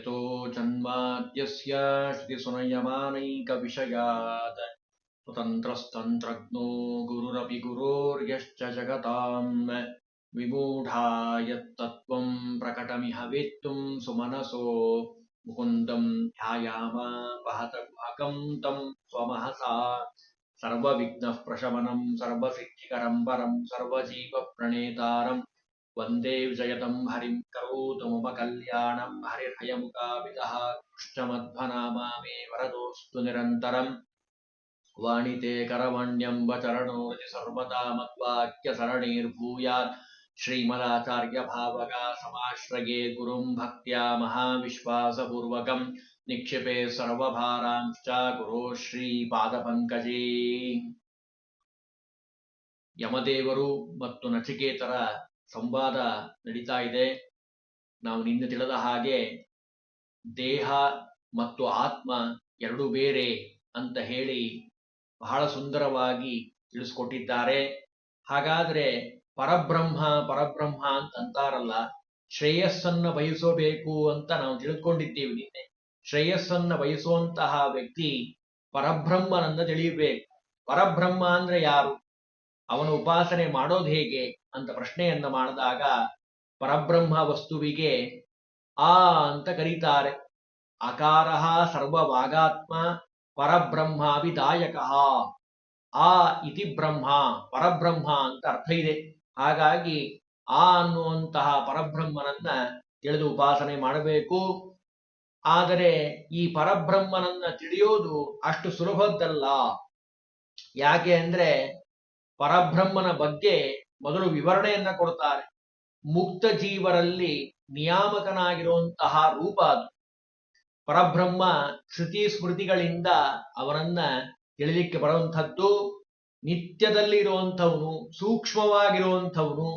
यतो जन्माद्यस्य श्रुतिसुनयमानैकविषयात् स्वतन्त्रस्तन्त्रज्ञो गुरुरपि गुरोर्यश्च जगताम्। विमूढा प्रकटमिह सुमनसो। मुकुन्दम् ध्यायामापहत गुहकम् तम् स्वमहसा। सर्वविघ्नः प्रशमनम् सर्वजीवप्रणेतारम्। वन्दे विजयतं हरिं करोतु मम कल्याणं हरिर्हयमुखाविदः कृष्णमध्वनामा मे वरदोऽस्तु निरन्तरम् वाणिते करवण्यम्बचरणो सर्वदा मद्वाक्यसरणीर्भूयात् श्रीमदाचार्यभावगा समाश्रये गुरुं भक्त्या महाविश्वासपूर्वकं निक्षिपे सर्वभारांश्च ಗುರು ಶ್ರೀಪಾದಪಂಕಜೇ ಯಮದೇವರು ಮತ್ತು ನಚಿಕೇತರ ಸಂವಾದ ನಡೀತಾ ಇದೆ. ನಾವು ನಿನ್ನೆ ತಿಳಿದ ಹಾಗೆ ದೇಹ ಮತ್ತು ಆತ್ಮ ಎರಡು ಬೇರೆ ಅಂತ ಹೇಳಿ ಬಹಳ ಸುಂದರವಾಗಿ ತಿಳಿಸ್ಕೊಟ್ಟಿದ್ದಾರೆ. ಹಾಗಾದ್ರೆ ಪರಬ್ರಹ್ಮ ಪರಬ್ರಹ್ಮ ಅಂತ ಅಂತಾರಲ್ಲ, ಶ್ರೇಯಸ್ಸನ್ನ ಬಯಸಬೇಕು ಅಂತ ನಾವು ತಿಳ್ಕೊಂಡಿದ್ದೀವಿ ನಿನ್ನೆ. ಶ್ರೇಯಸ್ಸನ್ನ ಬಯಸುವಂತಹ ವ್ಯಕ್ತಿ ಪರಬ್ರಹ್ಮನನ್ನ ತಿಳಿಯಬೇಕು. ಪರಬ್ರಹ್ಮ ಅಂದ್ರೆ ಯಾರು? ಅವನ ಉಪಾಸನೆ ಮಾಡೋದು ಹೇಗೆ ಅಂತ ಪ್ರಶ್ನೆಯನ್ನ ಮಾಡಿದಾಗ ಪರಬ್ರಹ್ಮ ವಸ್ತುವಿಗೆ, ಆ ಅಂತ ಕರೀತಾರೆ. ಅಕಾರ ಸರ್ವವಾಗಾತ್ಮ ಪರಬ್ರಹ್ಮಾಭಿದಾಯಕ. ಆ ಇತಿ ಬ್ರಹ್ಮ, ಪರಬ್ರಹ್ಮ ಅಂತ ಅರ್ಥ ಇದೆ. ಹಾಗಾಗಿ ಆ ಅನ್ನುವಂತಹ ಪರಬ್ರಹ್ಮನನ್ನ ತಿಳಿದು ಉಪಾಸನೆ ಮಾಡಬೇಕು. ಆದರೆ ಈ ಪರಬ್ರಹ್ಮನನ್ನ ತಿಳಿಯೋದು ಅಷ್ಟು ಸುಲಭದ್ದಲ್ಲ. ಯಾಕೆ ಅಂದ್ರೆ ಪರಬ್ರಹ್ಮನ ಬಗ್ಗೆ ಮೊದಲು ವಿವರಣೆಯನ್ನ ಕೊಡ್ತಾರೆ. ಮುಕ್ತ ಜೀವರಲ್ಲಿ ನಿಯಾಮಕನಾಗಿರುವಂತಹ ರೂಪ ಅದು. ಪರಬ್ರಹ್ಮ ಶ್ರುತಿ ಸ್ಮೃತಿಗಳಿಂದ ಅವರನ್ನ ತಿಳಿಲಿಕ್ಕೆ ಬರುವಂಥದ್ದು ನಿತ್ಯದಲ್ಲಿ ಇರುವಂಥವನು ಸೂಕ್ಷ್ಮವಾಗಿರುವಂಥವನು,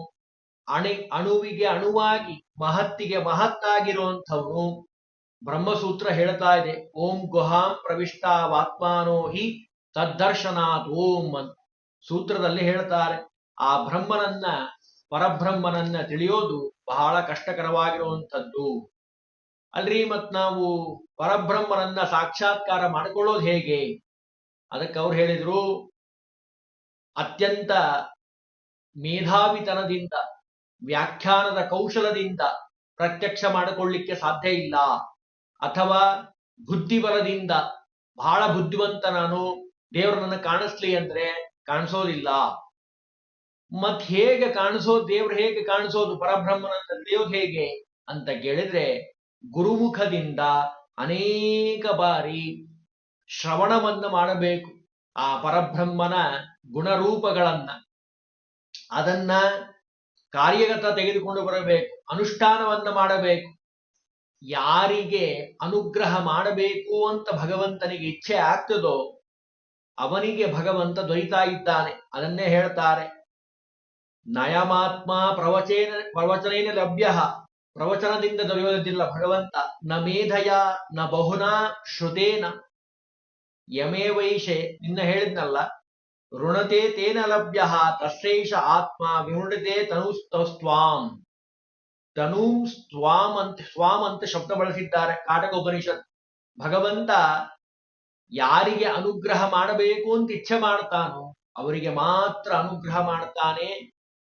ಅಣಿ, ಅಣುವಿಗೆ ಅಣುವಾಗಿ, ಮಹತ್ತಿಗೆ ಮಹತ್ತಾಗಿರುವಂಥವನು. ಬ್ರಹ್ಮಸೂತ್ರ ಹೇಳ್ತಾ ಇದೆ, ಓಂ ಗುಹಾಂ ಪ್ರವಿಷ್ಟಾವಾತ್ಮಾನೋ ಹಿ ತದ್ದರ್ಶನಾತ್ ಓಂ ಅಂತ. ಸೂತ್ರದಲ್ಲಿ ಹೇಳ್ತಾರೆ, ಆ ಬ್ರಹ್ಮನನ್ನ ಪರಬ್ರಹ್ಮನನ್ನ ತಿಳಿಯೋದು ಬಹಳ ಕಷ್ಟಕರವಾಗಿರುವಂಥದ್ದು. ಅಲ್ರಿ ಮತ್ ನಾವು ಪರಬ್ರಹ್ಮನನ್ನ ಸಾಕ್ಷಾತ್ಕಾರ ಮಾಡಿಕೊಳ್ಳೋದು ಹೇಗೆ? ಅದಕ್ಕೆ ಅವ್ರು ಹೇಳಿದ್ರು, ಅತ್ಯಂತ ಮೇಧಾವಿತನದಿಂದ, ವ್ಯಾಖ್ಯಾನದ ಕೌಶಲದಿಂದ ಪ್ರತ್ಯಕ್ಷ ಮಾಡಿಕೊಳ್ಳಿಕ್ಕೆ ಸಾಧ್ಯ ಇಲ್ಲ. ಅಥವಾ ಬುದ್ಧಿಬಲದಿಂದ, ಬಹಳ ಬುದ್ಧಿವಂತ ನಾನು ದೇವ್ರನ್ನ ಕಾಣಿಸ್ಲಿ ಅಂದ್ರೆ ಕಾಣಿಸೋದಿಲ್ಲ. ಮತ್ ಹೇಗೆ ಕಾಣಿಸೋದು ದೇವ್ರು ಹೇಗೆ ಕಾಣಿಸೋದು ಪರಬ್ರಹ್ಮನಂತ ತಿಳಿಯೋದು ಹೇಗೆ ಅಂತ ಕೇಳಿದ್ರೆ ಗುರುಮುಖದಿಂದ ಅನೇಕ ಬಾರಿ ಶ್ರವಣವನ್ನ ಮಾಡಬೇಕು. ಆ ಪರಬ್ರಹ್ಮನ ಗುಣರೂಪಗಳನ್ನ. ಅದನ್ನ ಕಾರ್ಯಗತ ತೆಗೆದುಕೊಂಡು ಬರಬೇಕು, ಅನುಷ್ಠಾನವನ್ನ ಮಾಡಬೇಕು. ಯಾರಿಗೆ ಅನುಗ್ರಹ ಮಾಡಬೇಕು ಅಂತ ಭಗವಂತನಿಗೆ ಇಚ್ಛೆ ಆಗ್ತದೋ ಅವನಿಗೆ ಭಗವಂತ ದೊರೀತಾ ಇದ್ದಾನೆ. ಅದನ್ನೇ ಹೇಳ್ತಾರೆ. ನಯಮಾತ್ಮ ಪ್ರವಚನ, ಪ್ರವಚನೇನ ಲಭ್ಯ. ಪ್ರವಚನದಿಂದ ದೊರೆಯುವುದಿಲ್ಲ ಭಗವಂತ. ನ ಮೇಧಯ, ನ ಬಹುನಾ, ಶ್ರುತೇನ. ಯಮೇ ವೈಷೆ. ನಿನ್ನ ಹೇಳಿದ್ನಲ್ಲ? ಋಣತೆ ತೇನ ಲಭ್ಯ. ತಶ್ರೇಷ ಆತ್ಮ ವಿಮೃಣತೆ ತನುಸ್ತಸ್ತ್ವಾಂ. ತನು ಸ್ವಾಮ್ ಅಂತ ಸ್ವಾಮ್ ಅಂತ ಶಬ್ದ ಬಳಸಿದ್ದಾರೆ ಕಾಟಕ ಉಪನಿಷತ್ ಭಗವಂತ ಯಾರಿಗೆ ಅನುಗ್ರಹ ಮಾಡಬೇಕು ಅಂತ ಇಚ್ಛೆ ಮಾಡ್ತಾನೋ ಅವರಿಗೆ ಮಾತ್ರ ಅನುಗ್ರಹ ಮಾಡ್ತಾನೆ,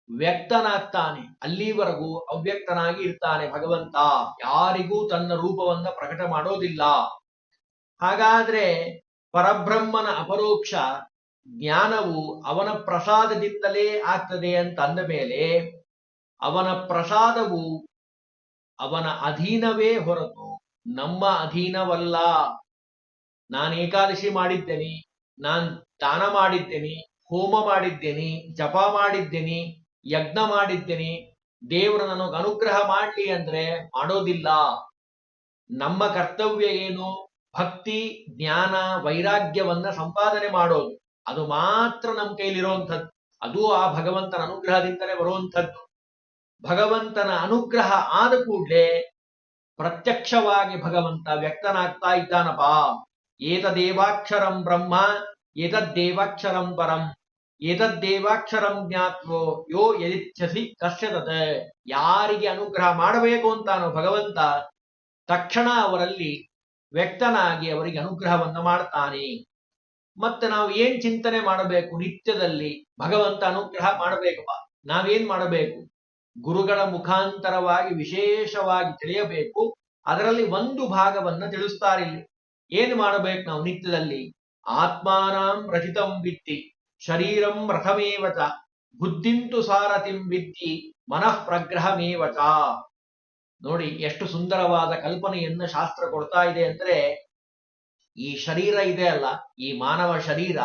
ವ್ಯಕ್ತನಾಗ್ತಾನೆ. ಅಲ್ಲಿವರೆಗೂ ಅವ್ಯಕ್ತನಾಗಿ ಇರ್ತಾನೆ ಭಗವಂತ. ಯಾರಿಗೂ ತನ್ನ ರೂಪವನ್ನ ಪ್ರಕಟ ಮಾಡೋದಿಲ್ಲ. ಹಾಗಾದ್ರೆ ಪರಬ್ರಹ್ಮನ ಅಪರೋಕ್ಷ ಜ್ಞಾನವು ಅವನ ಪ್ರಸಾದದಿಂದಲೇ ಆಗ್ತದೆ ಅಂತ ಅಂದ ಮೇಲೆ ಅವನ ಪ್ರಸಾದವು ಅವನ ಅಧೀನವೇ ಹೊರತು ನಮ್ಮ ಅಧೀನವಲ್ಲ. ನಾನು ಏಕಾದಶಿ ಮಾಡಿದ್ದೇನೆ, ನಾನು ದಾನ ಮಾಡಿದ್ದೇನೆ, ಹೋಮ ಮಾಡಿದ್ದೇನೆ, ಜಪ ಮಾಡಿದ್ದೇನೆ, ಯಜ್ಞ ಮಾಡಿದ್ದೇನೆ, ದೇವರು ನನಗೆ ಅನುಗ್ರಹ ಮಾಡಲಿ ಅಂದ್ರೆ ಮಾಡೋದಿಲ್ಲ. ನಮ್ಮ ಕರ್ತವ್ಯ ಏನು? ಭಕ್ತಿ, ಜ್ಞಾನ, ವೈರಾಗ್ಯವನ್ನ ಸಂಪಾದನೆ ಮಾಡೋದು. ಅದು ಮಾತ್ರ ನಮ್ಮ ಕೈಲಿರುವಂಥದ್ದು ಅದು ಆ ಭಗವಂತನ ಅನುಗ್ರಹದಿಂದಲೇ ಬರುವಂಥದ್ದು ಭಗವಂತನ ಅನುಗ್ರಹ ಆದ ಕೂಡಲೇ ಪ್ರತ್ಯಕ್ಷವಾಗಿ ಭಗವಂತ ವ್ಯಕ್ತನಾಗ್ತಾ ಇದ್ದಾನಪ್ಪ. ಏತದೇವಾಕ್ಷರಂ ಬ್ರಹ್ಮ, ಏತದ್ದೇವಾಕ್ಷರಂ ಪರಂ, ಏತದ್ದೇವಾಕ್ಷರಂ ಜ್ಞಾತ್ವೋ, ಯೋ ಯದಿಚ್ಛಸಿ ಕಶ್ಯತದ ಯಾರಿಗೆ ಅನುಗ್ರಹ ಮಾಡಬೇಕು ಅಂತಾನೋ ಭಗವಂತ ತಕ್ಷಣ ಅವರಲ್ಲಿ ವ್ಯಕ್ತನಾಗಿ ಅವರಿಗೆ ಅನುಗ್ರಹವನ್ನು ಮಾಡ್ತಾನೆ. ಮತ್ತೆ ನಾವು ಏನ್ ಚಿಂತನೆ ಮಾಡಬೇಕು? ನಿತ್ಯದಲ್ಲಿ ಭಗವಂತ ಅನುಗ್ರಹ ಮಾಡಬೇಕಪ್ಪ ನಾವೇನ್ ಮಾಡಬೇಕು? ಗುರುಗಳ ಮುಖಾಂತರವಾಗಿ ವಿಶೇಷವಾಗಿ ತಿಳಿಯಬೇಕು. ಅದರಲ್ಲಿ ಒಂದು ಭಾಗವನ್ನ ತಿಳಿಸ್ತಾರಿಲ್ಲಿ ಏನ್ ಮಾಡಬೇಕು ನಾವು ನಿತ್ಯದಲ್ಲಿ? ಆತ್ಮಾನಾಂ ರಚಿತಂ ವಿತ್ತಿ ಶರೀರಂ ರಥಮೇವಚ, ಬುದ್ಧಿಂತು ಸಾರಥಿಂ ವಿತ್ತಿ ಮನಃ ಪ್ರಗ್ರಹಮೇವಚ. ನೋಡಿ, ಎಷ್ಟು ಸುಂದರವಾದ ಕಲ್ಪನೆಯನ್ನ ಶಾಸ್ತ್ರ ಕೊಡ್ತಾ ಇದೆ ಅಂದ್ರೆ, ಈ ಶರೀರ ಇದೆ ಅಲ್ಲ, ಈ ಮಾನವ ಶರೀರ,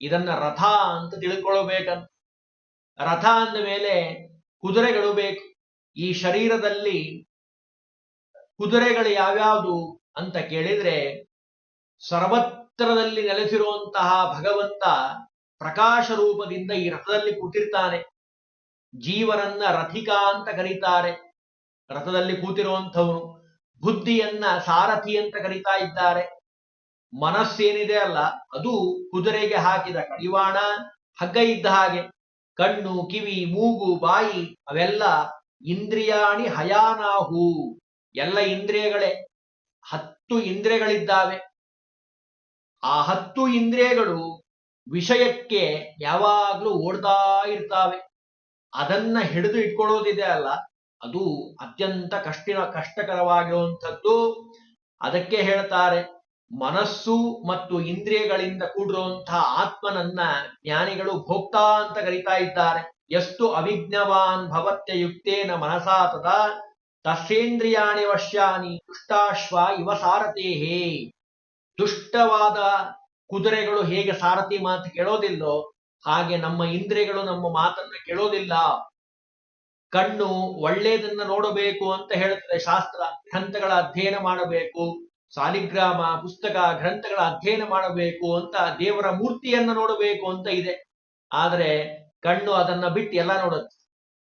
ಇದನ್ನ ರಥ ಅಂತ ತಿಳ್ಕೊಳ್ಬೇಕಂತ. ರಥ ಅಂದ ಮೇಲೆ ಕುದುರೆಗಳು ಬೇಕು. ಈ ಶರೀರದಲ್ಲಿ ಕುದುರೆಗಳು ಯಾವ್ಯಾವುದು ಅಂತ ಕೇಳಿದ್ರೆ ಸರ್ವತ್ರದಲ್ಲಿ ನೆಲೆಸಿರುವಂತಹ ಭಗವಂತ ಪ್ರಕಾಶ ರೂಪದಿಂದ ಈ ರಥದಲ್ಲಿ ಕೂತಿರ್ತಾನೆ. ಜೀವನನ್ನ ರಥಿಕ ಅಂತ ಕರೀತಾರೆ. ರಥದಲ್ಲಿ ಕೂತಿರುವಂಥವನು ಬುದ್ಧಿಯನ್ನ ಸಾರಥಿ ಅಂತ ಕರೀತಾ ಇದ್ದಾರೆ. ಮನಸ್ಸೇನಿದೆ ಅಲ್ಲ, ಅದು ಕುದುರೆಗೆ ಹಾಕಿದ ಕಡಿವಾಣ, ಹಗ್ಗ ಇದ್ದ ಹಾಗೆ. ಕಣ್ಣು, ಕಿವಿ, ಮೂಗು, ಬಾಯಿ ಅವೆಲ್ಲ ಇಂದ್ರಿಯಾಣಿ ಹಯಾನಾಹು. ಎಲ್ಲ ಇಂದ್ರಿಯಗಳೇ, ಹತ್ತು ಇಂದ್ರಿಯಗಳಿದ್ದಾವೆ. ಆ ಹತ್ತು ಇಂದ್ರಿಯಗಳು ವಿಷಯಕ್ಕೆ ಯಾವಾಗ್ಲೂ ಓಡ್ತಾ ಇರ್ತಾವೆ. ಅದನ್ನ ಹಿಡಿದು ಇಟ್ಕೊಳ್ಳೋದಿದೆ ಅಲ್ಲ, ಅದು ಅತ್ಯಂತ ಕಷ್ಟಿನ, ಕಷ್ಟಕರವಾಗಿರುವಂಥದ್ದು. ಅದಕ್ಕೆ ಹೇಳ್ತಾರೆ, ಮನಸ್ಸು ಮತ್ತು ಇಂದ್ರಿಯಗಳಿಂದ ಕೂಡಿರುವಂತಹ ಆತ್ಮನನ್ನ ಜ್ಞಾನಿಗಳು ಭೋಕ್ತಾ ಅಂತ ಕರೀತಾ ಇದ್ದಾರೆ. ಎಷ್ಟು ಅವಿಜ್ಞವಾನ್ ಭವತ್ಯ ಯುಕ್ತೇನ ಮನಸಾ ತದಾ ತಸ್ಯೇಂದ್ರಿಯಾಣಿ ವಶ್ಯಾನಿ ದುಷ್ಟಾಶ್ವ ಇವ ಸಾರಥೇಹೇ. ದುಷ್ಟವಾದ ಕುದುರೆಗಳು ಹೇಗೆ ಸಾರಥಿ ಮಾತು ಕೇಳೋದಿಲ್ಲೋ ಹಾಗೆ ನಮ್ಮ ಇಂದ್ರಿಯಗಳು ನಮ್ಮ ಮಾತನ್ನ ಕೇಳೋದಿಲ್ಲ. ಕಣ್ಣು ಒಳ್ಳೆಯದನ್ನ ನೋಡಬೇಕು ಅಂತ ಹೇಳುತ್ತದೆ ಶಾಸ್ತ್ರ, ಗ್ರಂಥಗಳ ಅಧ್ಯಯನ ಮಾಡಬೇಕು, ಸಾಲಿಗ್ರಾಮ, ಪುಸ್ತಕ, ಗ್ರಂಥಗಳ ಅಧ್ಯಯನ ಮಾಡಬೇಕು ಅಂತ ದೇವರ ಮೂರ್ತಿಯನ್ನ ನೋಡಬೇಕು ಅಂತ ಇದೆ. ಆದರೆ ಕಣ್ಣು ಅದನ್ನ ಬಿಟ್ಟು ಎಲ್ಲ ನೋಡುತ್ತೆ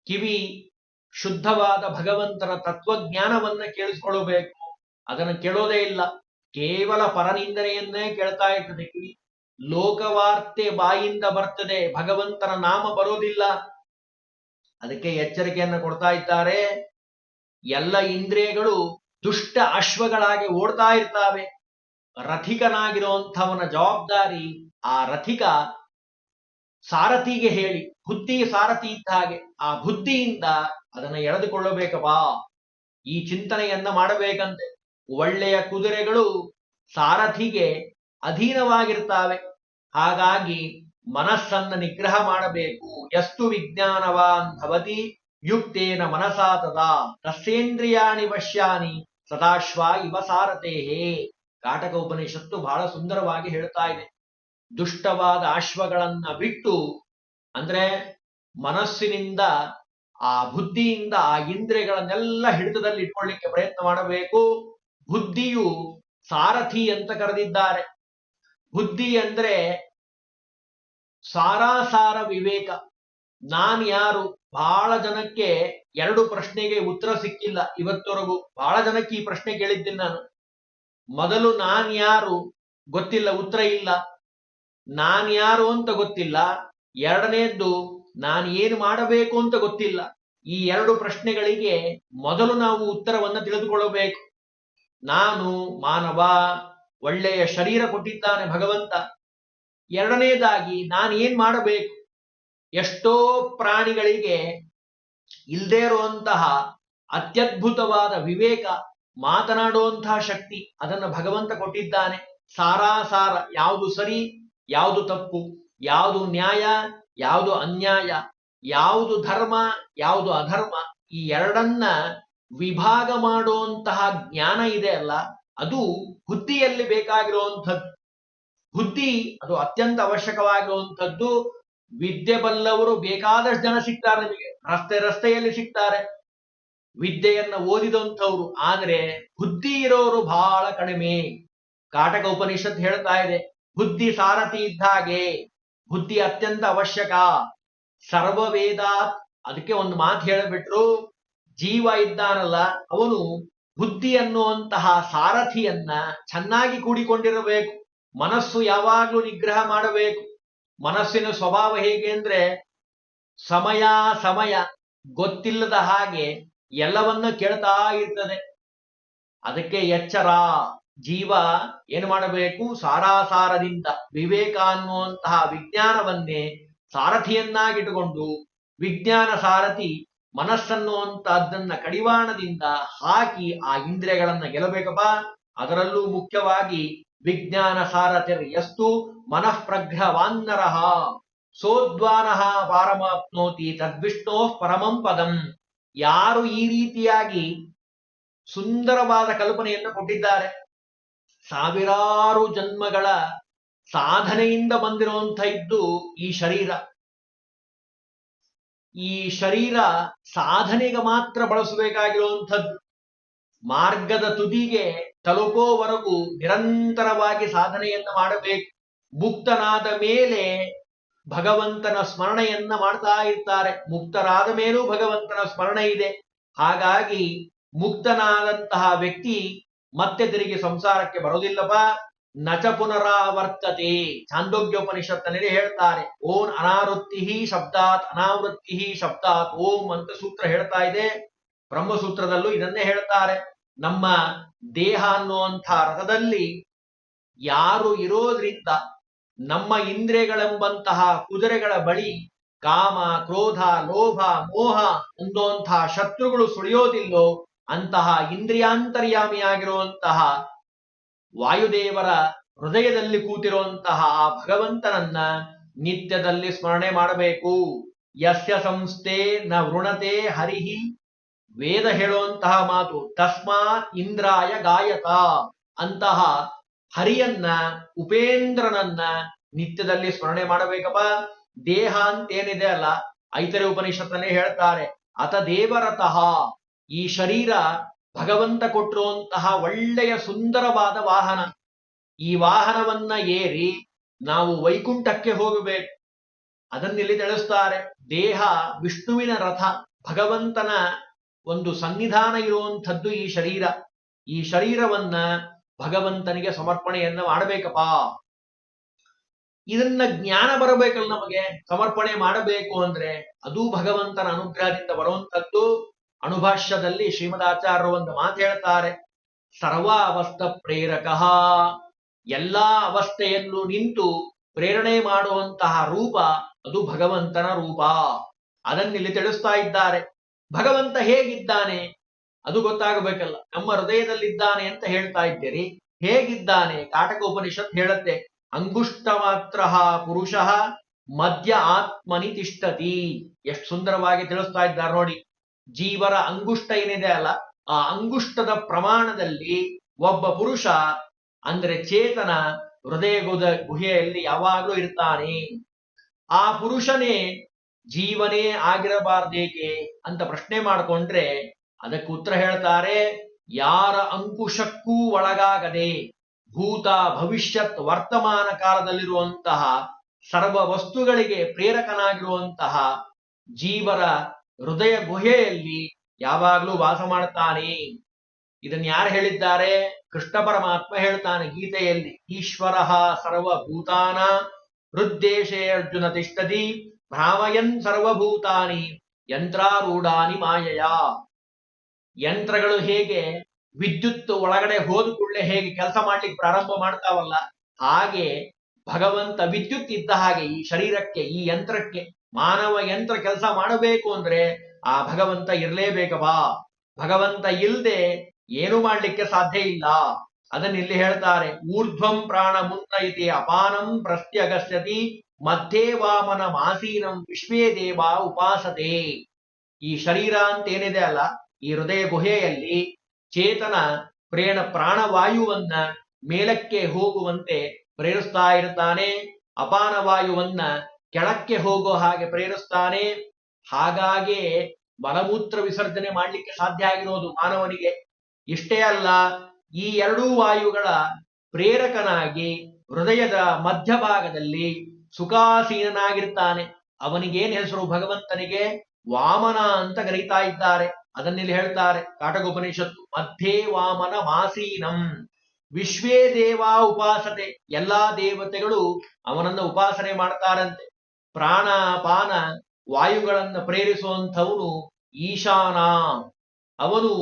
ಕಿವಿ ಶುದ್ಧವಾದ ಭಗವಂತನ ತತ್ವಜ್ಞಾನವನ್ನ ಕೇಳಿಸ್ಕೊಳ್ಬೇಕು. ಅದನ್ನ ಕೇಳೋದೇ ಇಲ್ಲ. ಕೇವಲ ಪರನಿಂದನೆಯನ್ನೇ ಕೇಳ್ತಾ ಇರ್ತದೆ. ಕಿವಿ ಲೋಕವಾರ್ತೆ ಬಾಯಿಂದ ಬರ್ತದೆ. ಭಗವಂತನ ನಾಮ ಬರೋದಿಲ್ಲ. ಅದಕ್ಕೆ ಎಚ್ಚರಿಕೆಯನ್ನು ಕೊಡ್ತಾ ಇದ್ದಾರೆ. ಎಲ್ಲ ಇಂದ್ರಿಯಗಳು ದುಷ್ಟ ಅಶ್ವಗಳಾಗಿ ಓಡ್ತಾ ಇರ್ತಾವೆ. ರಥಿಕನಾಗಿರುವಂಥವನ ಜವಾಬ್ದಾರಿ ಆ ರಥಿಕ ಸಾರಥಿಗೆ ಹೇಳಿ. ಬುದ್ಧಿ ಸಾರಥಿ ಇದ್ದ ಹಾಗೆ. ಆ ಬುದ್ಧಿಯಿಂದ ಅದನ್ನ ಎಳೆದುಕೊಳ್ಳಬೇಕಪ್ಪ. ಈ ಚಿಂತನೆಯನ್ನ ಮಾಡಬೇಕಂತೆ. ಒಳ್ಳೆಯ ಕುದುರೆಗಳು ಸಾರಥಿಗೆ ಅಧೀನವಾಗಿರ್ತಾವೆ ಹಾಗಾಗಿ ಮನಸ್ಸನ್ನ ನಿಗ್ರಹ ಮಾಡಬೇಕು. ಎಷ್ಟು ವಿಜ್ಞಾನವಾನ್ ಭವತಿ ಯುಕ್ತೇನ ಮನಸಾ ತದಾ ತಸ್ಸೇಂದ್ರಿಯಾಣಿ ವಶ್ಯಾನಿ ಸದಾಶ್ವ ಇವ ಸಾರಥೇಹೇ. ಕಾಟಕ ಉಪನಿಷತ್ತು ಬಹಳ ಸುಂದರವಾಗಿ ಹೇಳ್ತಾ ಇದೆ. ದುಷ್ಟವಾದ ಅಶ್ವಗಳನ್ನ ಬಿಟ್ಟು ಅಂದ್ರೆ ಮನಸ್ಸಿನಿಂದ ಆ ಬುದ್ಧಿಯಿಂದ ಆ ಇಂದ್ರಿಯಗಳನ್ನೆಲ್ಲ ಹಿಡಿತದಲ್ಲಿ ಇಟ್ಕೊಳ್ಳಿಕ್ಕೆ ಪ್ರಯತ್ನ ಮಾಡಬೇಕು. ಬುದ್ಧಿಯು ಸಾರಥಿ ಅಂತ ಕರೆದಿದ್ದಾರೆ. ಬುದ್ಧಿ ಅಂದ್ರೆ ಸಾರಾಸಾರ ವಿವೇಕ. ನಾನ್ ಯಾರು? ಬಹಳ ಜನಕ್ಕೆ ಎರಡು ಪ್ರಶ್ನೆಗೆ ಉತ್ತರ ಸಿಕ್ಕಿಲ್ಲ ಇವತ್ತವರೆಗೂ ಬಹಳ ಜನಕ್ಕೆ ಈ ಪ್ರಶ್ನೆ ಕೇಳಿದ್ದೀನಿ ನಾನು. ಮೊದಲು ನಾನ್ ಯಾರು? ಗೊತ್ತಿಲ್ಲ, ಉತ್ತರ ಇಲ್ಲ. ನಾನ್ ಯಾರು ಅಂತ ಗೊತ್ತಿಲ್ಲ. ಎರಡನೇದ್ದು, ನಾನು ಏನು ಮಾಡಬೇಕು ಅಂತ ಗೊತ್ತಿಲ್ಲ. ಈ ಎರಡು ಪ್ರಶ್ನೆಗಳಿಗೆ ಮೊದಲು ನಾವು ಉತ್ತರವನ್ನ ತಿಳಿದುಕೊಳ್ಳಬೇಕು. ನಾನು ಮಾನವ, ಒಳ್ಳೆಯ ಶರೀರ ಕೊಟ್ಟಿದ್ದಾನೆ ಭಗವಂತ. ಎರಡನೇದಾಗಿ ನಾನು ಏನ್ ಮಾಡಬೇಕು? ಎಷ್ಟೋ ಪ್ರಾಣಿಗಳಿಗೆ ಇಲ್ಲದೇ ಇರುವಂತಹ ಅತ್ಯದ್ಭುತವಾದ ವಿವೇಕ, ಮಾತನಾಡುವಂತಹ ಶಕ್ತಿ ಅದನ್ನು ಭಗವಂತ ಕೊಟ್ಟಿದ್ದಾನೆ. ಸಾರಾಸಾರ ಯಾವುದು ಸರಿ, ಯಾವುದು ತಪ್ಪು, ಯಾವುದು ನ್ಯಾಯ, ಯಾವುದು ಅನ್ಯಾಯ, ಯಾವುದು ಧರ್ಮ, ಯಾವುದು ಅಧರ್ಮ, ಈ ಎರಡನ್ನ ವಿಭಾಗ ಮಾಡುವಂತಹ ಜ್ಞಾನ ಇದೆ ಅಲ್ಲ, ಅದು ಬುದ್ಧಿಯಲ್ಲಿ ಬೇಕಾಗಿರುವಂಥದ್ದು. ಬುದ್ಧಿ ಅದು ಅತ್ಯಂತ ಅವಶ್ಯಕವಾಗಿರುವಂಥದ್ದು. ವಿದ್ಯೆ ಬಲ್ಲವರು ಬೇಕಾದಷ್ಟು ಜನ ಸಿಗ್ತಾರೆ ನಿಮಗೆ. ರಸ್ತೆ ರಸ್ತೆಯಲ್ಲಿ ಸಿಗ್ತಾರೆ. ವಿದ್ಯೆಯನ್ನ ಓದಿದಂಥವ್ರು. ಆದ್ರೆ ಬುದ್ಧಿ ಇರೋರು ಬಹಳ ಕಡಿಮೆ. ಕಾಟಕ ಉಪನಿಷತ್ ಹೇಳ್ತಾ ಇದೆ, ಬುದ್ಧಿ ಸಾರಥಿ ಇದ್ದ ಹಾಗೆ ಬುದ್ಧಿ ಅತ್ಯಂತ ಅವಶ್ಯಕ. ಸರ್ವ ವೇದಾತ್ ಅದಕ್ಕೆ ಒಂದು ಮಾತು ಹೇಳಿಬಿಟ್ರು ಜೀವ ಇದ್ದಾನಲ್ಲ, ಅವನು ಬುದ್ಧಿ ಅನ್ನುವಂತಹ ಸಾರಥಿಯನ್ನ ಚೆನ್ನಾಗಿ ಕೂಡಿಕೊಂಡಿರಬೇಕು. ಮನಸ್ಸು ಯಾವಾಗಲೂ ನಿಗ್ರಹ ಮಾಡಬೇಕು. ಮನಸ್ಸಿನ ಸ್ವಭಾವ ಹೇಗೆ ಅಂದ್ರೆ, ಸಮಯ ಸಮಯ ಗೊತ್ತಿಲ್ಲದ ಹಾಗೆ ಎಲ್ಲವನ್ನ ಕೇಳ್ತಾ ಇರ್ತದೆ. ಅದಕ್ಕೆ ಎಚ್ಚರ. ಜೀವ ಏನು ಮಾಡಬೇಕು? ಸಾರಾಸಾರದಿಂದ ವಿವೇಕ ಅನ್ನುವಂತಹ ವಿಜ್ಞಾನವನ್ನೇ ಸಾರಥಿಯನ್ನಾಗಿಟ್ಟುಕೊಂಡು ವಿಜ್ಞಾನ ಸಾರಥಿ ಮನಸ್ಸನ್ನುವಂತಹದ್ದನ್ನ ಕಡಿವಾಣದಿಂದ ಹಾಕಿ ಆ ಇಂದ್ರಿಯಗಳನ್ನ ಗೆಲ್ಲಬೇಕಪ್ಪ. ಅದರಲ್ಲೂ ಮುಖ್ಯವಾಗಿ ವಿಜ್ಞಾನ ಸಾರಥಿರ್ ಎಷ್ಟು ಮನಃ ಪ್ರಘ್ರವಾನ್ನರಹ ಸೋದ್ವಾನಃ ಪಾರಮಾಪ್ನೋತಿ ತದ್ವಿಷ್ಣೋ ಪರಮಂ ಪದಂ. ಯಾರು ಈ ರೀತಿಯಾಗಿ ಸುಂದರವಾದ ಕಲ್ಪನೆಯನ್ನು ಕೊಟ್ಟಿದ್ದಾರೆ. ಸಾವಿರಾರು ಜನ್ಮಗಳ ಸಾಧನೆಯಿಂದ ಬಂದಿರುವಂತ ಇದ್ದು ಈ ಶರೀರ. ಈ ಶರೀರ ಸಾಧನೆಗೆ ಮಾತ್ರ ಬಳಸಬೇಕಾಗಿರುವಂಥದ್ದು. ಮಾರ್ಗದ ತುದಿಗೆ ತಲುಪೋವರೆಗೂ ನಿರಂತರವಾಗಿ ಸಾಧನೆಯನ್ನ ಮಾಡಬೇಕು. ಮುಕ್ತನಾದ ಮೇಲೆ ಭಗವಂತನ ಸ್ಮರಣೆಯನ್ನ ಮಾಡ್ತಾ ಇರ್ತಾರೆ. ಮುಕ್ತರಾದ ಮೇಲೂ ಭಗವಂತನ ಸ್ಮರಣೆ ಇದೆ. ಹಾಗಾಗಿ ಮುಕ್ತನಾದಂತಹ ವ್ಯಕ್ತಿ ಮತ್ತೆ ತಿರುಗಿ ಸಂಸಾರಕ್ಕೆ ಬರೋದಿಲ್ಲಪ್ಪ ನಚ ಪುನರಾವರ್ತತೆ. ಚಾಂದೋಗ್ಯೋಪನಿಷತ್ತನಲ್ಲಿ ಹೇಳ್ತಾರೆ. ಓಂ ಅನಾವೃತ್ತಿ ಶಬ್ದಾತ್ ಅನಾವೃತ್ತಿ ಶಬ್ದಾತ್. ಓಂ ಅಂತ ಸೂತ್ರ ಹೇಳ್ತಾ ಇದೆ. ಬ್ರಹ್ಮಸೂತ್ರದಲ್ಲೂ ಇದನ್ನೇ ಹೇಳ್ತಾರೆ. ನಮ್ಮ ದೇಹ ಅನ್ನುವಂಥ ರಥದಲ್ಲಿ ಯಾರು ಇರೋದ್ರಿಂದ ನಮ್ಮ ಇಂದ್ರಿಯಗಳೆಂಬಂತಹ ಕುದುರೆಗಳ ಬಳಿ ಕಾಮ, ಕ್ರೋಧ, ಲೋಭ, ಮೋಹ ಅನ್ನುವಂತಹ ಶತ್ರುಗಳು ಸುಳಿಯೋದಿಲ್ಲೋ ಅಂತಹ ಇಂದ್ರಿಯಾಂತರ್ಯಾಮಿಯಾಗಿರುವಂತಹ ವಾಯುದೇವರ ಹೃದಯದಲ್ಲಿ ಕೂತಿರುವಂತಹ ಆ ಭಗವಂತನನ್ನ ನಿತ್ಯದಲ್ಲಿ ಸ್ಮರಣೆ ಮಾಡಬೇಕು. ಯಸ್ಯ ಸಂಸ್ಥೆ ನ ವೃಣತೆ ಹರಿಹಿ. ವೇದ ಹೇಳುವಂತಹ ಮಾತು ತಸ್ಮಾ ಇಂದ್ರಾಯ ಗಾಯತ ಅಂತಹ ಹರಿಯನ್ನ, ಉಪೇಂದ್ರನನ್ನ ನಿತ್ಯದಲ್ಲಿ ಸ್ಮರಣೆ ಮಾಡಬೇಕಪ್ಪ. ದೇಹ ಅಂತೇನಿದೆ ಅಲ್ಲ, ಐತರೆ ಉಪನಿಷತ್ತನ್ನೇ ಹೇಳ್ತಾರೆ, ಅತ ದೇವರತಃ. ಈ ಶರೀರ ಭಗವಂತ ಕೊಟ್ಟಿರುವಂತಹ ಒಳ್ಳೆಯ ಸುಂದರವಾದ ವಾಹನ. ಈ ವಾಹನವನ್ನ ಏರಿ ನಾವು ವೈಕುಂಠಕ್ಕೆ ಹೋಗಬೇಕು. ಅದನ್ನಿಲ್ಲಿ ತಿಳಿಸ್ತಾರೆ? ದೇಹ ವಿಷ್ಣುವಿನ ರಥ. ಭಗವಂತನ ಒಂದು ಸನ್ನಿಧಾನ ಇರುವಂಥದ್ದು ಈ ಶರೀರ. ಈ ಶರೀರವನ್ನ ಭಗವಂತನಿಗೆ ಸಮರ್ಪಣೆಯನ್ನ ಮಾಡಬೇಕಪ್ಪ. ಇದನ್ನ ಜ್ಞಾನ ಬರಬೇಕಲ್ಲ ನಮಗೆ. ಸಮರ್ಪಣೆ ಮಾಡಬೇಕು ಅಂದ್ರೆ ಅದು ಭಗವಂತನ ಅನುಗ್ರಹದಿಂದ ಬರುವಂತದ್ದು ಅಣುಭಾಷ್ಯದಲ್ಲಿ ಶ್ರೀಮದಾಚಾರ್ಯರು ಒಂದು ಮಾತು ಹೇಳ್ತಾರೆ ಸರ್ವಾವಸ್ಥ ಪ್ರೇರಕ. ಎಲ್ಲಾ ಅವಸ್ಥೆಯಲ್ಲೂ ನಿಂತು ಪ್ರೇರಣೆ ಮಾಡುವಂತಹ ರೂಪ ಅದು ಭಗವಂತನ ರೂಪ. ಅದನ್ನಿಲ್ಲಿ ತಿಳಿಸ್ತಾ ಇದ್ದಾರೆ. ಭಗವಂತ ಹೇಗಿದ್ದಾನೆ? ಅದು ಗೊತ್ತಾಗಬೇಕಲ್ಲ. ನಮ್ಮ ಹೃದಯದಲ್ಲಿದ್ದಾನೆ ಅಂತ ಹೇಳ್ತಾ ಇದ್ದೀರಿ. ಹೇಗಿದ್ದಾನೆ? ಕಾಟಕ ಉಪನಿಷತ್ ಹೇಳುತ್ತೆ ಅಂಗುಷ್ಟ ಮಾತ್ರ ಪುರುಷ ಮಧ್ಯ ಆತ್ಮನಿ ತಿಷ್ಟತಿ ಎಷ್ಟು ಸುಂದರವಾಗಿ ತಿಳಿಸ್ತಾ ಇದ್ದಾರೆ ನೋಡಿ. ಜೀವರ ಅಂಗುಷ್ಟ ಏನಿದೆ ಅಲ್ಲ, ಆ ಅಂಗುಷ್ಟದ ಪ್ರಮಾಣದಲ್ಲಿ ಒಬ್ಬ ಪುರುಷ, ಅಂದ್ರೆ ಚೇತನ ಹೃದಯ ಗುಹೆಯಲ್ಲಿ ಯಾವಾಗಲೂ ಇರ್ತಾನೆ. ಆ ಪುರುಷನೇ ಜೀವನೇ ಆಗಿರಬಾರ್ದೇಕೆ ಅಂತ ಪ್ರಶ್ನೆ ಮಾಡಿಕೊಂಡ್ರೆ ಅದಕ್ಕೆ ಉತ್ತರ ಹೇಳ್ತಾರೆ, ಯಾರ ಅಂಕುಶಕ್ಕೂ ಒಳಗಾಗದೆ ಭೂತ ಭವಿಷ್ಯತ್ ವರ್ತಮಾನ ಕಾಲದಲ್ಲಿರುವಂತಹ ಸರ್ವ ವಸ್ತುಗಳಿಗೆ ಪ್ರೇರಕನಾಗಿರುವಂತಹ ಜೀವರ ಹೃದಯ ಗುಹೆಯಲ್ಲಿ ಯಾವಾಗಲೂ ವಾಸ ಮಾಡ್ತಾನೆ ಇದನ್ನ ಯಾರು ಹೇಳಿದ್ದಾರೆ? ಕೃಷ್ಣ ಪರಮಾತ್ಮ ಹೇಳ್ತಾನೆ ಗೀತೆಯಲ್ಲಿ. ಈಶ್ವರ ಸರ್ವಭೂತಾನ ಹೃದ್ದೇಶೇ ಅರ್ಜುನ ತಿಷ್ಟದಿ ಭ್ರಾಮಯನ್ ಸರ್ವಭೂತಾನಿ ಯಂತ್ರಾರೂಢಾನಿ ಮಾಯಯ. ಯಂತ್ರಗಳು ಹೇಗೆ ವಿದ್ಯುತ್ ಒಳಗಡೆ ಹೋದ ಕೂಡಲೇ ಹೇಗೆ ಕೆಲಸ ಮಾಡ್ಲಿಕ್ಕೆ ಪ್ರಾರಂಭ ಮಾಡ್ತಾವಲ್ಲ, ಹಾಗೆ ಭಗವಂತ ವಿದ್ಯುತ್ ಇದ್ದ ಹಾಗೆ ಈ ಶರೀರಕ್ಕೆ, ಈ ಯಂತ್ರಕ್ಕೆ ಮಾನವ ಯಂತ್ರ ಕೆಲಸ ಮಾಡಬೇಕು ಅಂದ್ರೆ ಆ ಭಗವಂತ ಇರಲೇಬೇಕವಾ ಭಗವಂತ ಇಲ್ದೆ ಏನು ಮಾಡ್ಲಿಕ್ಕೆ ಸಾಧ್ಯ ಇಲ್ಲ. ಅದನ್ನ ಇಲ್ಲಿ ಹೇಳ್ತಾರೆ, ಊರ್ಧ್ವಂ ಪ್ರಾಣ ಇತಿ ಅಪಾನಂ ಪ್ರಸ್ತ್ಯಗಸ್ಯತಿ ಮಧ್ಯೆ ವಾಮನ ಮಾಸೀನಂ ವಿಶ್ವೇ ದೇವ ಉಪಾಸತೆ. ಈ ಶರೀರ ಅಂತ ಏನಿದೆ ಅಲ್ಲ, ಈ ಹೃದಯ ಗುಹೆಯಲ್ಲಿ ಚೇತನ ಪ್ರೇಣ ಪ್ರಾಣವಾಯುವನ್ನ ಮೇಲಕ್ಕೆ ಹೋಗುವಂತೆ ಪ್ರೇರಿಸ್ತಾ ಇರ್ತಾನೆ. ಅಪಾನ ವಾಯುವನ್ನ ಕೆಳಕ್ಕೆ ಹೋಗೋ ಹಾಗೆ ಪ್ರೇರಿಸ್ತಾನೆ. ಹಾಗಾಗಿ ಮಲಮೂತ್ರ ವಿಸರ್ಜನೆ ಮಾಡ್ಲಿಕ್ಕೆ ಸಾಧ್ಯ ಆಗಿರೋದು ಮಾನವನಿಗೆ. ಇಷ್ಟೇ ಅಲ್ಲ, ಈ ಎರಡೂ ವಾಯುಗಳ ಪ್ರೇರಕನಾಗಿ ಹೃದಯದ ಮಧ್ಯಭಾಗದಲ್ಲಿ ಸುಖಾಸೀನನಾಗಿರ್ತಾನೆ. ಅವನಿಗೇನು ಹೆಸರು? ಭಗವಂತನಿಗೆ ವಾಮನ ಅಂತ ಕರೀತಾ ಇದ್ದಾರೆ. ಅದನ್ನಿಲ್ಲಿ ಹೇಳ್ತಾರೆ ಕಾಟಗೋಪನಿಷತ್ತು ಮಧ್ಯೆ ವಾಮನ ಮಾಸೀನಂ. ವಿಶ್ವೇ ದೇವಾ ಉಪಾಸತೆ. ಎಲ್ಲಾ ದೇವತೆಗಳು ಅವನನ್ನ ಉಪಾಸನೆ ಮಾಡ್ತಾರಂತೆ. ಪ್ರಾಣ ವಾಯುಗಳನ್ನು ಪ್ರೇರಿಸುವಂಥವನು ಈಶಾನ. ಅವನು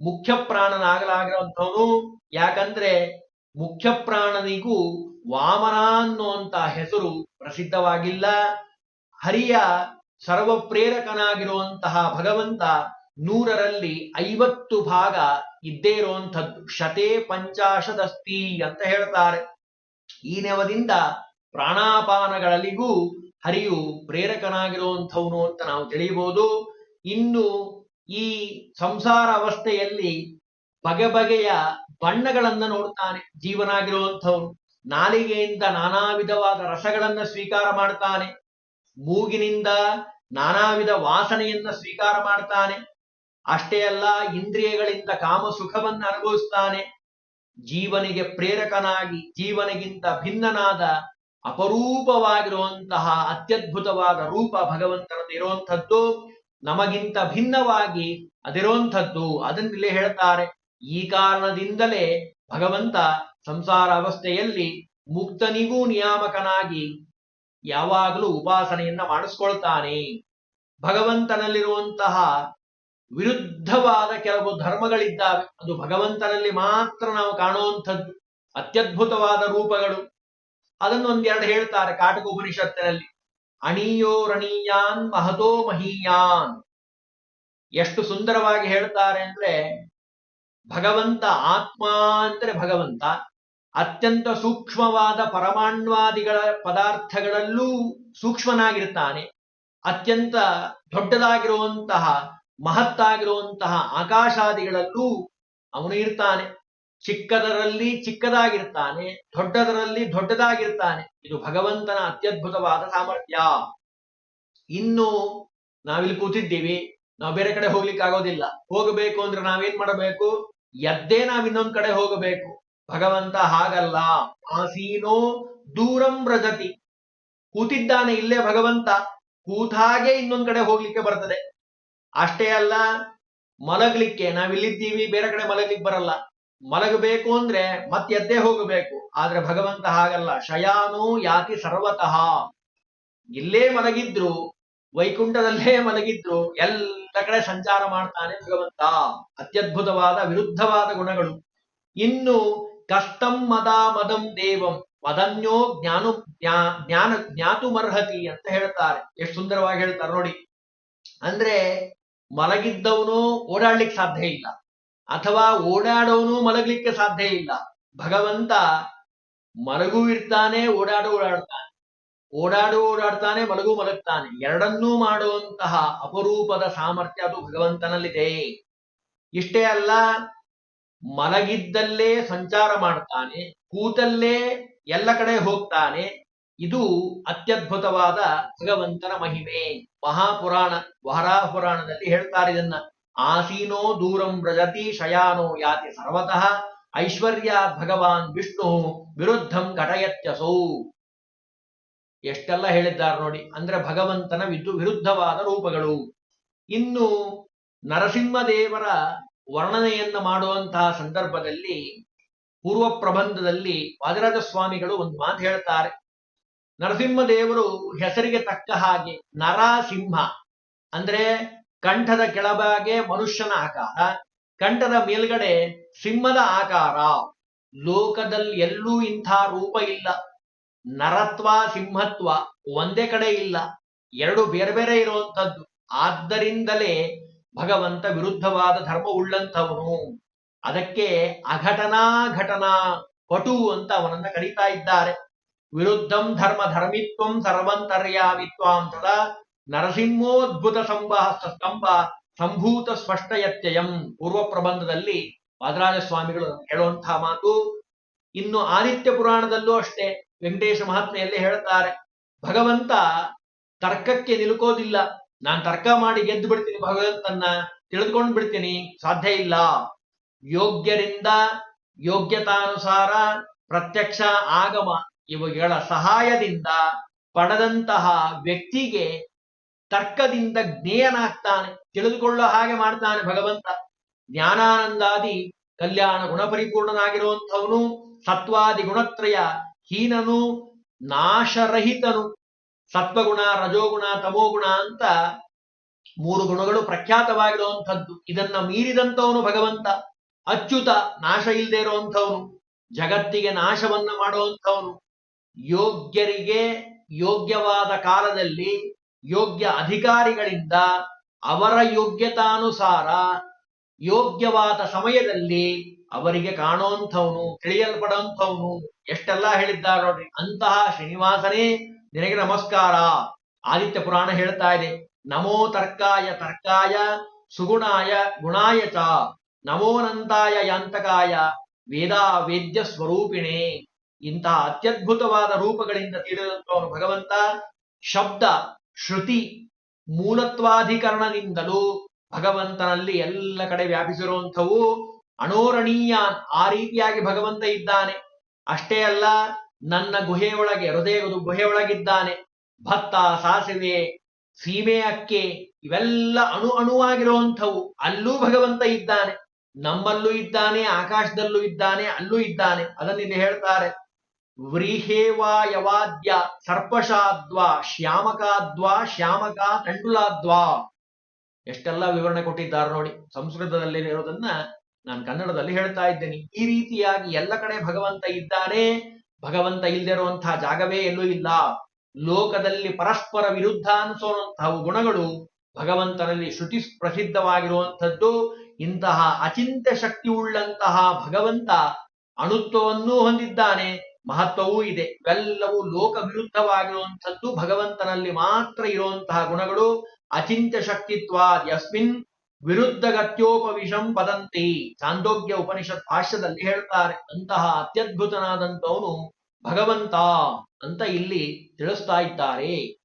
ಮುಖ್ಯ ಪ್ರಾಣನಾಗಲಾಗಿರುವಂಥವನು ಯಾಕಂದ್ರೆ ಮುಖ್ಯ ಪ್ರಾಣನಿಗೂ ವಾಮನ ಅನ್ನುವಂತ ಹೆಸರು ಪ್ರಸಿದ್ಧವಾಗಿಲ್ಲ. ಹರಿಯ ಸರ್ವ ಪ್ರೇರಕನಾಗಿರುವಂತಹ ಭಗವಂತ ನೂರರಲ್ಲಿ ಐವತ್ತು ಭಾಗ ಇದ್ದೇ ಇರುವಂಥದ್ದು. ಶತೇ ಪಂಚಾಶದಸ್ತಿ ಅಂತ ಹೇಳ್ತಾರೆ. ಈ ನೆವದಿಂದ ಪ್ರಾಣಾಪಾನಗಳಲ್ಲಿಗೂ ಹರಿಯು ಪ್ರೇರಕನಾಗಿರುವಂಥವನು ಅಂತ ನಾವು ತಿಳಿಯಬಹುದು. ಇನ್ನು ಈ ಸಂಸಾರ ಅವಸ್ಥೆಯಲ್ಲಿ ಬಗೆ ಬಗೆಯ ಬಣ್ಣಗಳನ್ನ ನೋಡ್ತಾನೆ, ಜೀವನಾಗಿರುವಂಥವನು. ನಾಲಿಗೆಯಿಂದ ನಾನಾ ವಿಧವಾದ ರಸಗಳನ್ನ ಸ್ವೀಕಾರ ಮಾಡ್ತಾನೆ. ಮೂಗಿನಿಂದ ನಾನಾ ವಿಧ ವಾಸನೆಯನ್ನ ಸ್ವೀಕಾರ ಮಾಡ್ತಾನೆ. ಅಷ್ಟೇ ಅಲ್ಲ, ಇಂದ್ರಿಯಗಳಿಂದ ಕಾಮ ಸುಖವನ್ನು ಅನುಭವಿಸ್ತಾನೆ. ಜೀವನಿಗೆ ಪ್ರೇರಕನಾಗಿ, ಜೀವನಿಗಿಂತ ಭಿನ್ನನಾದ ಅಪರೂಪವಾಗಿರುವಂತಹ ಅತ್ಯದ್ಭುತವಾದ ರೂಪ ಭಗವಂತನದ್ದು ಇರುವಂಥದ್ದು, ನಮಗಿಂತ ಭಿನ್ನವಾಗಿ ಅದಿರುವಂಥದ್ದು ಅದನ್ನಿಲ್ಲಿ ಹೇಳ್ತಾರೆ. ಈ ಕಾರಣದಿಂದಲೇ ಭಗವಂತ ಸಂಸಾರ ಅವಸ್ಥೆಯಲ್ಲಿ ಮುಕ್ತನಿಗೂ ನಿಯಾಮಕನಾಗಿ ಯಾವಾಗಲೂ ಉಪಾಸನೆಯನ್ನ ಮಾಡಿಸ್ಕೊಳ್ತಾನೆ. ಭಗವಂತನಲ್ಲಿರುವಂತಹ ವಿರುದ್ಧವಾದ ಕೆಲವು ಧರ್ಮಗಳಿದ್ದಾವೆ. ಅದು ಭಗವಂತನಲ್ಲಿ ಮಾತ್ರ ನಾವು ಕಾಣುವಂಥದ್ದು. ಅತ್ಯದ್ಭುತವಾದ ರೂಪಗಳು. ಅದನ್ನು ಒಂದೆರಡು ಹೇಳ್ತಾರೆ ಕಾಟಕ ಉಪನಿಷತ್ತಿನಲ್ಲಿ ಅಣಿಯೋರಣೀಯಾನ್ ಮಹತೋ ಮಹೀಯಾನ್. ಎಷ್ಟು ಸುಂದರವಾಗಿ ಹೇಳ್ತಾರೆ ಅಂದ್ರೆ ಭಗವಂತ ಆತ್ಮ ಅಂದ್ರೆ ಭಗವಂತ. ಅತ್ಯಂತ ಸೂಕ್ಷ್ಮವಾದ ಪರಮಾಣ್ವಾದಿಗಳ ಪದಾರ್ಥಗಳಲ್ಲೂ ಸೂಕ್ಷ್ಮನಾಗಿರ್ತಾನೆ. ಅತ್ಯಂತ ದೊಡ್ಡದಾಗಿರುವಂತಹ ಮಹತ್ತಾಗಿರುವಂತಹ ಆಕಾಶಾದಿಗಳಲ್ಲೂ ಅವನು ಇರ್ತಾನೆ. ಚಿಕ್ಕದರಲ್ಲಿ ಚಿಕ್ಕದಾಗಿರ್ತಾನೆ, ದೊಡ್ಡದರಲ್ಲಿ ದೊಡ್ಡದಾಗಿರ್ತಾನೆ. ಇದು ಭಗವಂತನ ಅತ್ಯದ್ಭುತವಾದ ಸಾಮರ್ಥ್ಯ. ಇನ್ನು ನಾವಿಲ್ಲಿ ಕೂತಿದ್ದೀವಿ. ನಾವು ಬೇರೆ ಕಡೆ ಹೋಗ್ಲಿಕ್ಕೆ ಆಗೋದಿಲ್ಲ ಹೋಗಬೇಕು ಅಂದ್ರೆ ನಾವೇನ್ ಮಾಡಬೇಕು? ಎದ್ದೇ ನಾವ್ ಇನ್ನೊಂದ್ ಕಡೆ ಹೋಗಬೇಕು. ಭಗವಂತ ಹಾಗಲ್ಲ. ಆಸೀನೋ ದೂರಂ ರಜತಿ ಕೂತಿದ್ದಾನೆ ಇಲ್ಲೇ ಭಗವಂತ. ಕೂತಾಗೆ ಇನ್ನೊಂದ್ ಕಡೆ ಹೋಗ್ಲಿಕ್ಕೆ ಬರ್ತದೆ. ಅಷ್ಟೇ ಅಲ್ಲ, ಮಲಗ್ಲಿಕ್ಕೆ. ನಾವಿಲ್ಲಿದ್ದೀವಿ, ಬೇರೆ ಕಡೆ ಮಲಗ್ಲಿಕ್ಕೆ ಬರಲ್ಲ. ಮಲಗಬೇಕು ಅಂದ್ರೆ ಮತ್ತೆ ಎದ್ದೇ ಹೋಗಬೇಕು. ಆದ್ರೆ ಭಗವಂತ ಹಾಗಲ್ಲ. ಶಯಾನೋ ಯಾತಿ ಸರ್ವತಃ. ಇಲ್ಲೇ ಮಲಗಿದ್ರು, ವೈಕುಂಠದಲ್ಲೇ ಮಲಗಿದ್ರು, ಎಲ್ಲ ಕಡೆ ಸಂಚಾರ ಮಾಡ್ತಾನೆ ಭಗವಂತ. ಅತ್ಯದ್ಭುತವಾದ, ವಿರುದ್ಧವಾದ ಗುಣಗಳು. ಇನ್ನು ಕಷ್ಟಂ ಮದ ಮದಂ ದೇವಂ. ಮದನ್ಯೋ ಜ್ಞಾನು ಜ್ಞಾ- ಜ್ಞಾನ ಜ್ಞಾತುಮರ್ಹತಿ ಅಂತ ಹೇಳ್ತಾರೆ. ಎಷ್ಟು ಸುಂದರವಾಗಿ ಹೇಳ್ತಾರೆ ನೋಡಿ. ಅಂದ್ರೆ ಮಲಗಿದ್ದವನು ಓಡಾಡ್ಲಿಕ್ಕೆ ಸಾಧ್ಯ ಇಲ್ಲ. ಅಥವಾ ಓಡಾಡೋನು ಮಲಗಲಿಕ್ಕೆ ಸಾಧ್ಯ ಇಲ್ಲ. ಭಗವಂತ ಮಲಗೂ ಇರ್ತಾನೆ, ಓಡಾಡು ಓಡಾಡ್ತಾನೆ. ಓಡಾಡು ಓಡಾಡ್ತಾನೆ, ಮಲಗು ಮಲಗ್ತಾನೆ. ಎರಡನ್ನೂ ಮಾಡುವಂತಹ ಅಪರೂಪದ ಸಾಮರ್ಥ್ಯ ಅದು ಭಗವಂತನಲ್ಲಿದೆ. ಇಷ್ಟೇ ಅಲ್ಲ, ಮಲಗಿದ್ದಲ್ಲೇ ಸಂಚಾರ ಮಾಡ್ತಾನೆ, ಕೂತಲ್ಲೇ ಎಲ್ಲ ಕಡೆ ಹೋಗ್ತಾನೆ. ಇದು ಅತ್ಯದ್ಭುತವಾದ ಭಗವಂತನ ಮಹಿಮೆ. ಮಹಾಪುರಾಣ ವಹರಾ ಪುರಾಣದಲ್ಲಿ ಹೇಳ್ತಾರೆ ಇದನ್ನ. ಆಸೀನೋ ದೂರಂ ವ್ರಜತಿ ಶಯಾನೋ ಯಾತಿ ಸರ್ವತಃ ಐಶ್ವರ್ಯ ಭಗವಾನ್ ವಿಷ್ಣು ವಿರುದ್ಧಂ ಘಟಯತ್ಯಸೌ. ಎಷ್ಟೆಲ್ಲ ಹೇಳಿದ್ದಾರೆ ನೋಡಿ, ಅಂದ್ರೆ ಭಗವಂತನ ವಿದ್ದು ವಿರುದ್ಧವಾದ ರೂಪಗಳು. ಇನ್ನು ನರಸಿಂಹದೇವರ ವರ್ಣನೆಯನ್ನ ಮಾಡುವಂತಹ ಸಂದರ್ಭದಲ್ಲಿ, ಪೂರ್ವ ಪ್ರಬಂಧದಲ್ಲಿ ವಾದಿರಾಜ ಸ್ವಾಮಿಗಳು ಒಂದು ಮಾತು ಹೇಳ್ತಾರೆ. ನರಸಿಂಹದೇವರು ಹೆಸರಿಗೆ ತಕ್ಕ ಹಾಗೆ ನರಸಿಂಹ, ಅಂದ್ರೆ ಕಂಠದ ಕೆಳಭಾಗೆ ಮನುಷ್ಯನ ಆಕಾರ, ಕಂಠದ ಮೇಲ್ಗಡೆ ಸಿಂಹದ ಆಕಾರ. ಲೋಕದಲ್ಲಿ ಎಲ್ಲೂ ಇಂಥ ರೂಪ ಇಲ್ಲ. ನರತ್ವ, ಸಿಂಹತ್ವ ಒಂದೇ ಕಡೆ ಇಲ್ಲ. ಎರಡು ಬೇರೆ ಬೇರೆ ಇರುವಂತದ್ದು ಆದ್ದರಿಂದಲೇ ಭಗವಂತ ವಿರುದ್ಧವಾದ ಧರ್ಮ ಉಳ್ಳಂಥವನು. ಅದಕ್ಕೆ ಅಘಟನಾ ಘಟನಾ ಪಟು ಅಂತ ಅವನನ್ನ ಕರೀತಾ ಇದ್ದಾರೆ. ವಿರುದ್ಧಂ ಧರ್ಮ ಧರ್ಮಿತ್ವಂ ಸರ್ವಂತರ್ಯಾಮಿತ್ವಾಂ ಸದಾ ನರಸಿಂಹೋದ್ಭುತ ಸಂಭ ಸ್ತಂಭ ಸಂಭೂತ ಸ್ಪಷ್ಟಯತ್ಯಯಂ. ಪೂರ್ವ ಪ್ರಬಂಧದಲ್ಲಿ ವಾದರಾಜ ಸ್ವಾಮಿಗಳು ಹೇಳುವಂತಹ ಮಾತು ಇನ್ನು ಆದಿತ್ಯ ಪುರಾಣದಲ್ಲೂ ಅಷ್ಟೇ. ವೆಂಕಟೇಶ ಮಹಾತ್ಮೆಯಲ್ಲಿ ಹೇಳ್ತಾರೆ ಭಗವಂತ ತರ್ಕಕ್ಕೆ ನಿಲುಕೋದಿಲ್ಲ. ನಾನು ತರ್ಕ ಮಾಡಿ ಗೆದ್ದು ಬಿಡ್ತೀನಿ ಭಗವಂತನ್ನ, ತಿಳಿದುಕೊಂಡು ಬಿಡ್ತೀನಿ, ಸಾಧ್ಯ ಇಲ್ಲ. ಯೋಗ್ಯರಿಂದ ಯೋಗ್ಯತಾನುಸಾರ ಪ್ರತ್ಯಕ್ಷ ಆಗಮ. ಇವುಗಳ ಸಹಾಯದಿಂದ ಪಡೆದಂತಹ ವ್ಯಕ್ತಿಗೆ ತರ್ಕದಿಂದ ಜ್ಞೇಯನಾಗ್ತಾನೆ, ತಿಳಿದುಕೊಳ್ಳೋ ಹಾಗೆ ಮಾಡ್ತಾನೆ ಭಗವಂತ. ಜ್ಞಾನಾನಂದಾದಿ ಕಲ್ಯಾಣ ಗುಣಪರಿಪೂರ್ಣನಾಗಿರುವಂಥವನು, ಸತ್ವಾದಿ ಗುಣತ್ರಯ ಹೀನನು, ನಾಶರಹಿತನು. ಸತ್ವಗುಣ, ರಜೋಗುಣ, ತಮೋಗುಣ ಅಂತ ಮೂರು ಗುಣಗಳು ಪ್ರಖ್ಯಾತವಾಗಿರುವಂಥದ್ದು. ಇದನ್ನ ಮೀರಿದಂತವನು ಭಗವಂತ. ಅಚ್ಯುತ, ನಾಶ ಇಲ್ಲದೆ ಇರುವಂಥವನು. ಜಗತ್ತಿಗೆ ನಾಶವನ್ನ ಮಾಡುವಂಥವನು. ಯೋಗ್ಯರಿಗೆ ಯೋಗ್ಯವಾದ ಕಾಲದಲ್ಲಿ ಯೋಗ್ಯ ಅಧಿಕಾರಿಗಳಿಂದ ಅವರ ಯೋಗ್ಯತಾನುಸಾರ ಯೋಗ್ಯವಾದ ಸಮಯದಲ್ಲಿ ಅವರಿಗೆ ಕಾಣುವಂಥವನು, ತಿಳಿಯಲ್ಪಡುವಂಥವನು ಎಷ್ಟೆಲ್ಲ ಹೇಳಿದ್ದಾರೆ ನೋಡ್ರಿ ಅಂತಹ ಶ್ರೀನಿವಾಸನೇ, ನಿನಗೆ ನಮಸ್ಕಾರ. ಆದಿತ್ಯ ಪುರಾಣ ಹೇಳ್ತಾ ಇದೆ. ನಮೋ ತರ್ಕಾಯ ತರ್ಕಾಯ ಸುಗುಣಾಯ ಗುಣಾಯ ಚ. ನಮೋನಂತಾಯ ಯಾಂತಕಾಯ ವೇದಾ ವೇದ್ಯ ಸ್ವರೂಪಿಣೆ. ಇಂತಹ ಅತ್ಯದ್ಭುತವಾದ ರೂಪಗಳಿಂದ ತಿಳಿದಂತವನು ಭಗವಂತ. ಶಬ್ದ ಶ್ರುತಿ ಮೂಲತ್ವಾಧಿಕರಣದಿಂದಲೂ ಭಗವಂತನಲ್ಲಿ ಎಲ್ಲ ಕಡೆ ವ್ಯಾಪಿಸಿರುವಂಥವು ಅಣೋರಣೀಯ ಆ ರೀತಿಯಾಗಿ ಭಗವಂತ ಇದ್ದಾನೆ. ಅಷ್ಟೇ ಅಲ್ಲ, ನನ್ನ ಗುಹೆಯೊಳಗೆ, ಹೃದಯದ ಗುಹೆಯೊಳಗಿದ್ದಾನೆ. ಭತ್ತ, ಸಾಸಿವೆ, ಸೀಮೆ, ಅಕ್ಕೆ, ಇವೆಲ್ಲ ಅಣು ಅಣುವಾಗಿರುವಂಥವು. ಅಲ್ಲೂ ಭಗವಂತ ಇದ್ದಾನೆ. ನಮ್ಮಲ್ಲೂ ಇದ್ದಾನೆ, ಆಕಾಶದಲ್ಲೂ ಇದ್ದಾನೆ, ಅಲ್ಲೂ ಇದ್ದಾನೆ. ಅದನ್ನಿಲ್ಲಿ ಹೇಳ್ತಾರೆ. ವ್ರೀಹೇವಾ ಯವಾದ್ಯ ಸರ್ಪಶಾದ್ವಾ, ಶ್ಯಾಮಕಾದ್ವಾ, ಶ್ಯಾಮಕ ತಂಡುಲಾದ್ವಾ. ಎಷ್ಟೆಲ್ಲ ವಿವರಣೆ ಕೊಟ್ಟಿದ್ದಾರೆ ನೋಡಿ, ಸಂಸ್ಕೃತದಲ್ಲಿ ಇರೋದನ್ನ ನಾನು ಕನ್ನಡದಲ್ಲಿ ಹೇಳ್ತಾ ಇದ್ದೇನೆ. ಈ ರೀತಿಯಾಗಿ ಎಲ್ಲ ಕಡೆ ಭಗವಂತ ಇದ್ದಾನೆ, ಭಗವಂತ ಇಲ್ದಿರುವಂತಹ ಜಾಗವೇ ಎಲ್ಲೂ ಇಲ್ಲ. ಲೋಕದಲ್ಲಿ ಪರಸ್ಪರ ವಿರುದ್ಧ ಅನಿಸುವಂತಹ ಗುಣಗಳು ಭಗವಂತನಲ್ಲಿ ಶ್ರುತಿ ಪ್ರಸಿದ್ಧವಾಗಿರುವಂಥದ್ದು, ಇಂತಹ ಅಚಿಂತ್ಯ ಶಕ್ತಿ ಉಳ್ಳಂತಹ ಭಗವಂತ ಅಣುತ್ವವನ್ನೂ ಹೊಂದಿದ್ದಾನೆ. ಮಹತ್ವವೂ ಇದೆ. ಇವೆಲ್ಲವೂ ಲೋಕ ವಿರುದ್ಧವಾಗಿರುವಂಥದ್ದು ಭಗವಂತನಲ್ಲಿ ಮಾತ್ರ ಇರುವಂತಹ ಗುಣಗಳು ಅಚಿಂತ್ಯ ಶಕ್ತಿತ್ವ ಯಸ್ಮಿನ್ ವಿರುದ್ಧ ಗತ್ಯೋಪವಿಷಂ ಪದಂತಿ. ಚಾಂದೋಗ್ಯ ಉಪನಿಷತ್ ಭಾಷ್ಯದಲ್ಲಿ ಹೇಳ್ತಾರೆ, ಅಂತಹ ಅತ್ಯದ್ಭುತನಾದಂತವನು ಭಗವಂತ ಅಂತ ಇಲ್ಲಿ ತಿಳಿಸ್ತಾ ಇದ್ದಾರೆ.